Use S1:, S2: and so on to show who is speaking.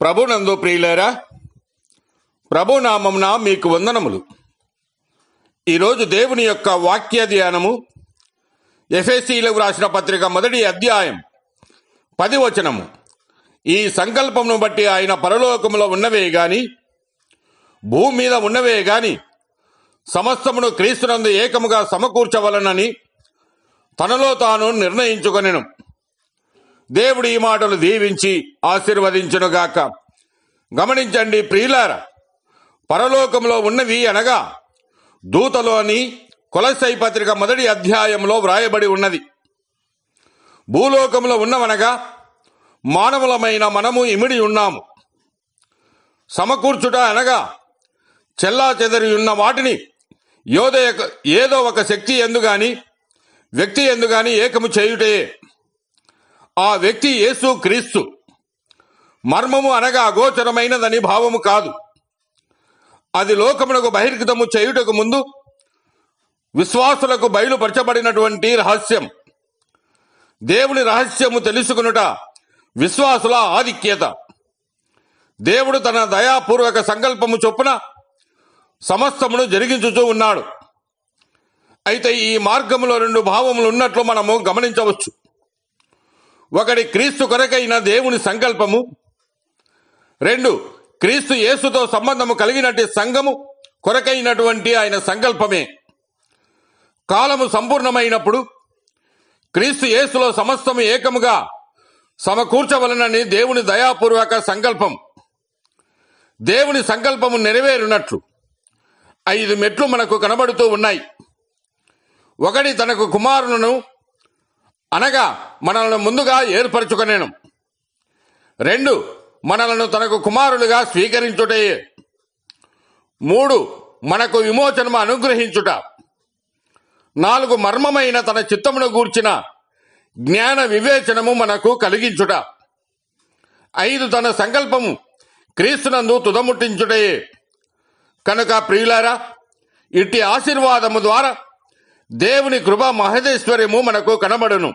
S1: ప్రభునందు ప్రియులారా ప్రభునామంన మీకు వందనములు. ఈరోజు దేవుని యొక్క వాక్య ధ్యానము ఎఫ్ఎస్సీలకు రాసిన పత్రిక మొదటి అధ్యాయం పది వచనము. ఈ సంకల్పమును బట్టి ఆయన పరలోకములో ఉన్నవే గాని భూమి మీద ఉన్నవే గాని సమస్తమును క్రీస్తునందు ఏకముగా సమకూర్చవలనని తనలో తాను నిర్ణయించుకొనెను. దేవుడు ఈ మాటలు దీవించి ఆశీర్వదించునుగాక గమనించండి ప్రియులార పరలోకంలో ఉన్నవి అనగా దూతలోని కొలసై పత్రిక మొదటి అధ్యాయంలో వ్రాయబడి ఉన్నది. భూలోకంలో ఉన్నవనగా మానవులమైన మనము ఇమిడి ఉన్నాము. సమకూర్చుట అనగా చెల్లా చెదరి ఉన్న వాటిని యోధ ఏదో ఒక శక్తి ఎందుగాని వ్యక్తి ఎందుగాని ఏకము చేయుటే ఆ వ్యక్తి యేసు క్రీస్తు. మర్మము అనగా అగోచరమైనదని భావము కాదు. అది లోకమునకు బహిర్గతము చేయుటకు ముందు విశ్వాసులకు బయలుపరచబడినటువంటి రహస్యం. దేవుని రహస్యము తెలుసుకునుట విశ్వాసుల ఆధిక్యత. దేవుడు తన దయాపూర్వక సంకల్పము చొప్పున సమస్తమును జరిగించుచూ ఉన్నాడు. అయితే ఈ మార్గములో రెండు భావములు ఉన్నట్లు మనము గమనించవచ్చు. ఒకటి క్రీస్తు కొరకైన దేవుని సంకల్పము. రెండు క్రీస్తు యేసుతో సంబంధము కలిగినట్టు సంఘము కొరకైనటువంటి ఆయన సంకల్పమే. కాలము సంపూర్ణమైనప్పుడు క్రీస్తు యేసులో సమస్తము ఏకముగా సమకూర్చవలనని దేవుని దయాపూర్వక సంకల్పం. దేవుని సంకల్పము నెరవేరునట్లు ఐదు మెట్లు మనకు కనబడుతూ ఉన్నాయి. ఒకటి తనకు కుమారులను అనగా మనలను ముందుగా ఏర్పరచుకునేను. రెండు మనలను తనకు కుమారులుగా స్వీకరించుటే. మూడు మనకు విమోచనము అనుగ్రహించుట. నాలుగు మర్మమైన తన చిత్తమును గూర్చిన జ్ఞాన వివేచనము మనకు కలిగించుట. ఐదు తన సంకల్పము క్రీస్తునందు తుదముట్టించుటయే కనుక ప్రియులారా ఇట్టి ఆశీర్వాదము ద్వారా దేవుని కృప మహదేశ్వర్యము మనకు కనబడును.